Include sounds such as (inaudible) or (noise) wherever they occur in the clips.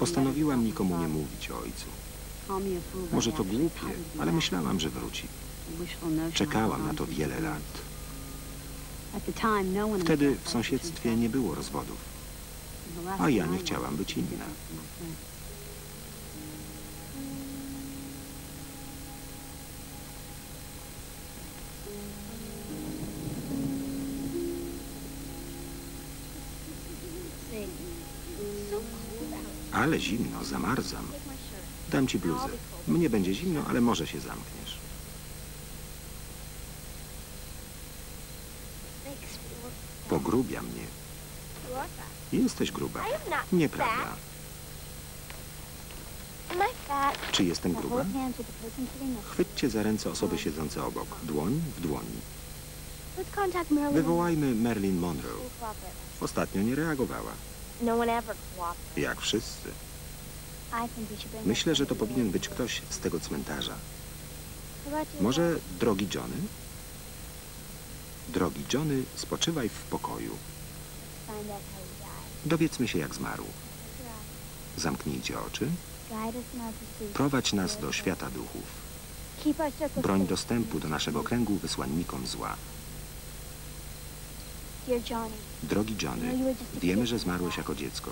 Postanowiłam nikomu nie mówić o ojcu. Może to głupie, ale myślałam, że wróci. Czekałam na to wiele lat. Wtedy w sąsiedztwie nie było rozwodów, a ja nie chciałam być inna. Ale zimno, zamarzam. Dam ci bluzę. Mnie będzie zimno, ale może się zamkniesz. Pogrubia mnie. Jesteś gruba. Nieprawda. Czy jestem gruba? Chwyćcie za ręce osoby siedzące obok. Dłoń w dłoni. Wywołajmy Marilyn Monroe. Ostatnio nie reagowała. No. Jak wszyscy. Myślę, że to powinien być ktoś z tego cmentarza. Może drogi Johnny? Drogi Johnny, spoczywaj w pokoju. Dowiedzmy się, jak zmarł. Zamknijcie oczy. Prowadź nas do świata duchów. Broń dostępu do naszego kręgu wysłannikom zła. Drogi Johnny, wiemy, że zmarłeś jako dziecko.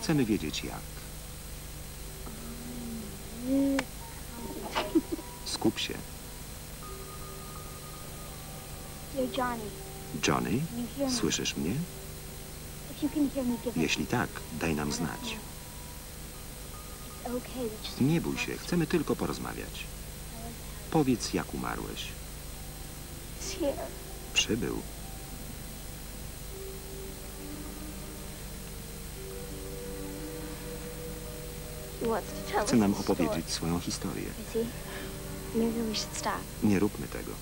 Chcemy wiedzieć jak. Skup się. Johnny, słyszysz mnie? Jeśli tak, daj nam znać. Nie bój się, chcemy tylko porozmawiać. Powiedz, jak umarłeś. Przybył. Chce nam opowiedzieć swoją historię. Nie róbmy tego.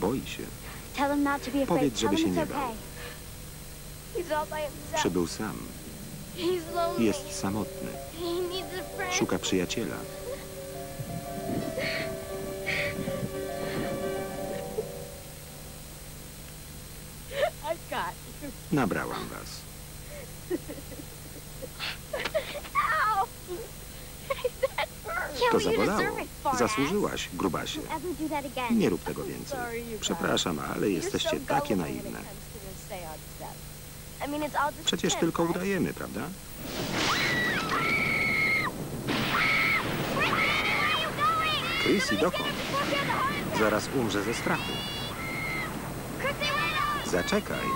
Boi się. Powiedz, żeby się nie bał. Przybył sam. Jest samotny. Szuka przyjaciela. Nabrałam was. (laughs) To zabolało. Zasłużyłaś, grubasie. Nie rób tego więcej. Przepraszam, ale jesteście takie naiwne. Przecież tylko udajemy, prawda? Chrissy, dokąd? Zaraz umrze ze strachu. Zaczekaj.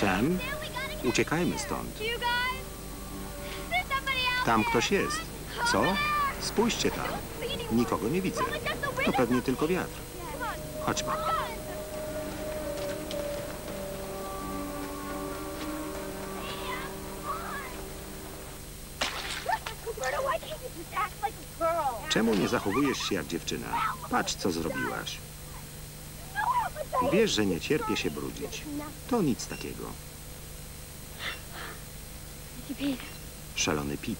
Sam, uciekajmy stąd. Tam ktoś jest. Co? Spójrzcie tam. Nikogo nie widzę. To pewnie tylko wiatr. Chodźmy. Czemu nie zachowujesz się jak dziewczyna? Patrz, co zrobiłaś. Wiesz, że nie cierpię się brudzić. To nic takiego. Szalony Pit.